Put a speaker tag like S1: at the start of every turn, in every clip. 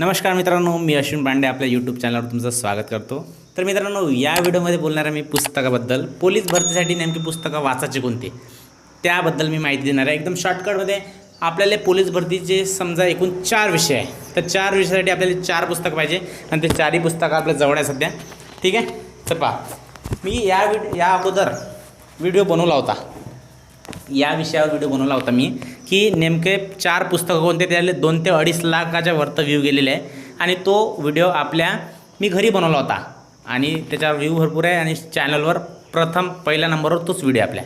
S1: नमस्कार मित्रांनो मी अश्विन पांडे आपल्या यूट्यूब चॅनलवर तुमचं स्वागत करतो. तर मित्रांनो या व्हिडिओमध्ये बोलणार आहे मी पुस्तकाबद्दल पोलीस भरतीसाठी नेमकी पुस्तकं वाचायची कोणती? त्याबद्दल मी माहिती देणार आहे. एकदम शॉर्टकटमध्ये आपल्याला पोलीस भरतीचे समजा एकूण चार विषय आहे. तर चार विषयासाठी आपल्याला चार पुस्तकं पाहिजे आणि ते चारही पुस्तकं आपल्या जवळ आहे सध्या. ठीक आहे? तर पहा मी या विड या अगोदर व्हिडिओ बनवला होता. या विषयावर व्हिडिओ बनवला होता मी. की नेमके चार पुस्तकं कोणते त्याले दोन ते अडीच लाखाच्या वरतं व्ह्यू गेलेले आहे. आणि तो व्हिडिओ आपल्या मी घरी बनवला होता. आणि त्याच्यावर व्ह्यू भरपूर आहे आणि चॅनलवर प्रथम पहिल्या नंबरवर तोच व्हिडिओ आपल्या.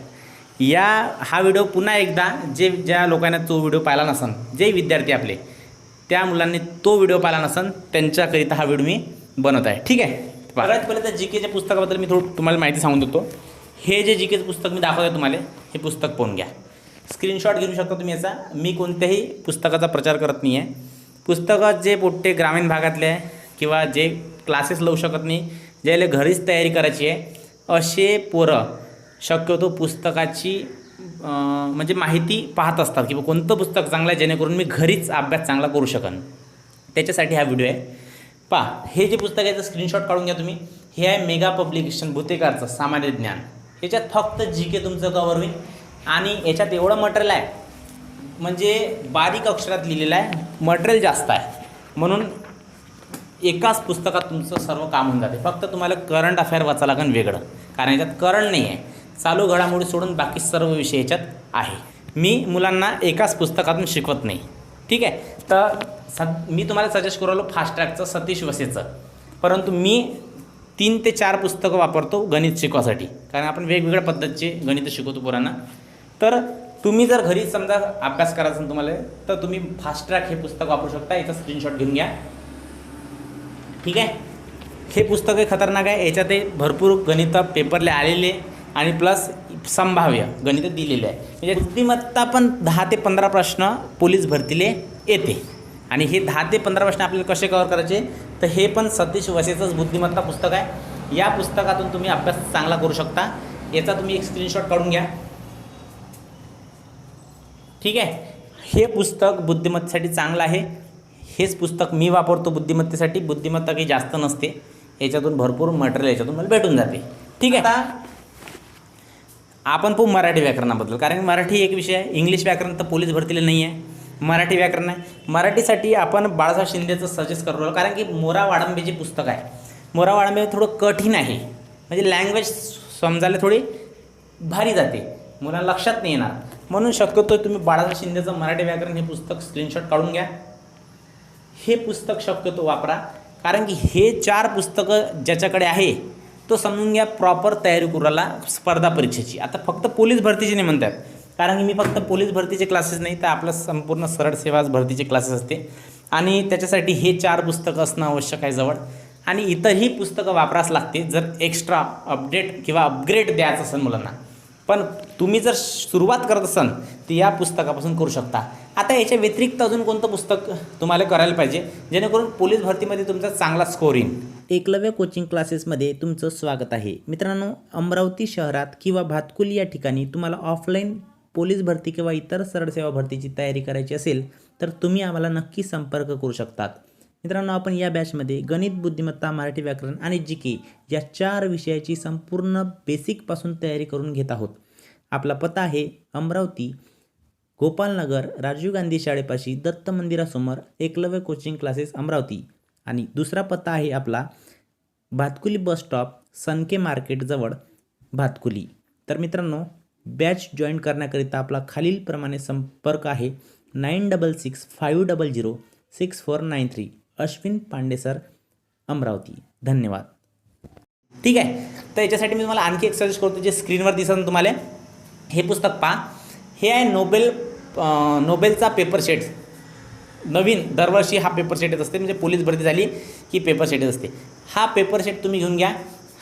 S1: या हा व्हिडिओ पुन्हा एकदा जे ज्या लोकांना तो व्हिडिओ पाहिला नसन जे विद्यार्थी आपले त्या मुलांनी तो व्हिडिओ पाहिला नसन त्यांच्याकरिता हा व्हिडिओ मी बनवत आहे. ठीक आहे? परत पहिले तर जी केच्या पुस्तकाबद्दल मी थोडं तुम्हाला माहिती सांगून देतो. हे जे जी केचं पुस्तक मी दाखवतो तुम्हाला हे पुस्तक पाहून घ्या. स्क्रीनशॉट घेऊ शकता तुम्ही याचा. मी कोणत्याही पुस्तकाचा प्रचार करत नाही आहे पुस्तकं जे पोट्टे ग्रामीण भागातले आहे किंवा जे क्लासेस लावू शकत नाही ज्याला घरीच तयारी करायची आहे असे पोरं शक्यतो पुस्तकाची म्हणजे माहिती पाहत असतात किंवा कोणतं पुस्तक चांगलं आहे जेणेकरून मी घरीच अभ्यास चांगला करू शकन. त्याच्यासाठी हा व्हिडिओ आहे. पहा हे जे पुस्तक आहे स्क्रीनशॉट काढून घ्या तुम्ही. हे आहे मेगा पब्लिकेशन भूतेकारचं सामान्य ज्ञान. ह्याच्यात फक्त जी के तुमचं कवर होईल. आणि याच्यात एवढं मटेरियल आहे म्हणजे बारीक अक्षरात लिहिलेलं आहे मटेरियल जास्त आहे. म्हणून एकाच पुस्तकात तुमचं सर्व काम होऊन जाते. फक्त तुम्हाला करंट अफेअर वाचावं लागेल वेगळं. कारण याच्यात करंट नाही आहे. चालू घडामोडी सोडून बाकी सर्व विषय याच्यात आहे. मी मुलांना एकाच पुस्तकातून शिकवत नाही. ठीक आहे? तर स मी तुम्हाला सजेस्ट करू आलो फास्ट ट्रॅकचं सतीश वसेचं. परंतु मी तीन ते चार पुस्तकं वापरतो गणित शिकवासाठी. कारण आपण वेगवेगळ्या पद्धतीचे गणित शिकवतो पोरांना. तर तुम्ही जर घरी समजा अभ्यास करायचा असेल तुम्हाला तर तुम्ही फास्ट ट्रॅक हे पुस्तक वापरू शकता. याचा स्क्रीनशॉट घेऊन घ्या. ठीक आहे? हे पुस्तक हे खतरनाक आहे. याच्यात हे भरपूर गणित पेपरले आलेले आणि प्लस संभाव्य गणित दिलेले आहे. म्हणजे बुद्धिमत्ता पण दहा ते पंधरा प्रश्न पोलीस भरतीले येते. आणि हे दहा ते पंधरा प्रश्न आपल्याला कसे कव्हर करायचे? तर हे पण सतीश वसेचंच बुद्धिमत्ता पुस्तक आहे. या पुस्तकातून तुम्ही अभ्यास चांगला करू शकता. याचा तुम्ही एक स्क्रीनशॉट काढून घ्या. ठीक आहे? हे पुस्तक बुद्धिमत्तेसाठी चांगलं आहे. हेच पुस्तक मी वापरतो बुद्धिमत्तेसाठी. बुद्धिमत्ता काही जास्त नसते. याच्यातून भरपूर मटेरियल याच्यातून मला भेटून जाते. ठीक आहे? आता आपण पाहू मराठी व्याकरणाबद्दल. कारण मराठी एक विषय आहे. इंग्लिश व्याकरण तर पोलीस भरतीला नाही आहे मराठी व्याकरण आहे. मराठीसाठी आपण बाळासाहेब शिंदेचं सजेस्ट करू राहिलो कारण की मोरा वाडंबेचे पुस्तक आहे. मोरा वाडंबे थोडं कठीण आहे. म्हणजे लँग्वेज समजायला थोडी भारी जाते. मुलांना लक्षात नाही येणार. म्हणून शक्यतो तुम्ही बाळासाहेब शिंदेचं मराठी व्याकरण हे पुस्तक स्क्रीनशॉट काढून घ्या. हे पुस्तक शक्यतो वापरा. कारण की हे चार पुस्तकं ज्याच्याकडे आहे तो समजून घ्या प्रॉपर तयारी करू राहिला स्पर्धा परीक्षेची. आता फक्त पोलीस भरतीची नाही म्हणतात. कारण की मी फक्त पोलीस भरतीचे क्लासेस नाही तर आपलं संपूर्ण सरळ सेवा भरतीचे क्लासेस असते. आणि त्याच्यासाठी हे चार पुस्तकं असणं आवश्यक आहे जवळ. आणि इतरही पुस्तकं वापरास लागते जर एक्स्ट्रा अपडेट किंवा अपग्रेड द्यायचं असेल मुलांना. पण तुम्ही जर सुरुवात करत असाल तर या पुस्तकापासून करू शकता. आता याच्या व्यतिरिक्त अजून कोणतं पुस्तक तुम्हाला करायला पाहिजे? जेणेकरून पोलीस भरतीमध्ये तुमचा चांगला स्कोर येईल. एकलव्य कोचिंग क्लासेसमध्ये तुमचं स्वागत आहे. मित्रांनो अमरावती शहरात किंवा भातकुली या ठिकाणी तुम्हाला ऑफलाईन पोलीस भरती किंवा इतर सरळ सेवा भरतीची तयारी करायची असेल तर तुम्ही आम्हाला नक्की संपर्क करू शकतात. मित्रांनो आपण या बॅचमध्ये गणित बुद्धिमत्ता मराठी व्याकरण आणि जी के या चार विषयाची संपूर्ण बेसिकपासून तयारी करून घेत आहोत. आपला पत्ता आहे अमरावती गोपालनगर राजीव गांधी शाळेपाशी दत्त मंदिरासमोर एकलव्य कोचिंग क्लासेस अमरावती. आणि दुसरा पत्ता आहे आपला भातकुली बस स्टॉप सनके मार्केटजवळ भातकुली. तर मित्रांनो बॅच जॉईन करण्याकरिता आपला खालीलप्रमाणे संपर्क आहे nine double six five double zero six four nine three Ashwin Pandey sir Amravati. धन्यवाद. ठीक आहे. तर याच्यासाठी मी तुम्हाला आणखी एक सजेस्ट करतो जे स्क्रीनवर दिसत तुम्हाला. हे पुस्तक पहा. हे आहे नोबेल नोबेलचा पेपर सेट नवीन दरवर्षी हा पेपर सेट येत असते. म्हणजे पोलीस भरती झाली की पेपर सेट येत असते. हा पेपर सेट तुम्ही घेऊन घ्या.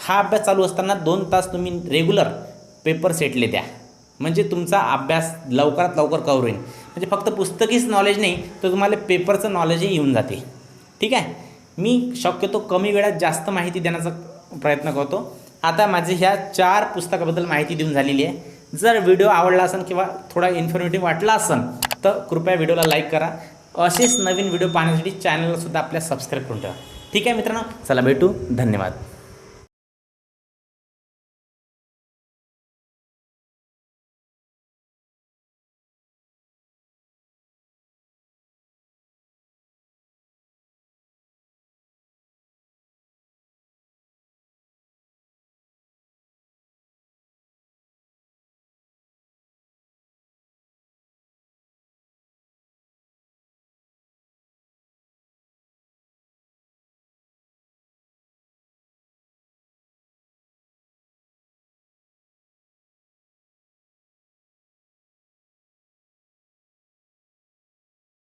S1: हा अभ्यास चालू असताना दोन तास तुम्ही रेग्युलर पेपर सेटले द्या. म्हणजे तुमचा अभ्यास लवकरात लवकर कवर होईल. म्हणजे फक्त पुस्तकीच नॉलेज नाही तर तुम्हाला पेपरचं नॉलेजही येऊन जाते. ठीक आहे? मी शक्यतो कमी वेळात जास्त माहिती देण्याचा प्रयत्न करतो. आता माझे ह्या चार पुस्तकाबद्दल माहिती देऊन झालेली आहे. जर व्हिडिओ आवडला असेल किंवा थोडा इन्फॉर्मेटिव्ह वाटला असेल तर कृपया व्हिडिओला लाईक करा. असेच नवीन व्हिडिओ पाहण्यासाठी चॅनलला सुद्धा आपल्या सबस्क्राईब करून ठेवा. ठीक आहे मित्रांनो? चला भेटू. धन्यवाद.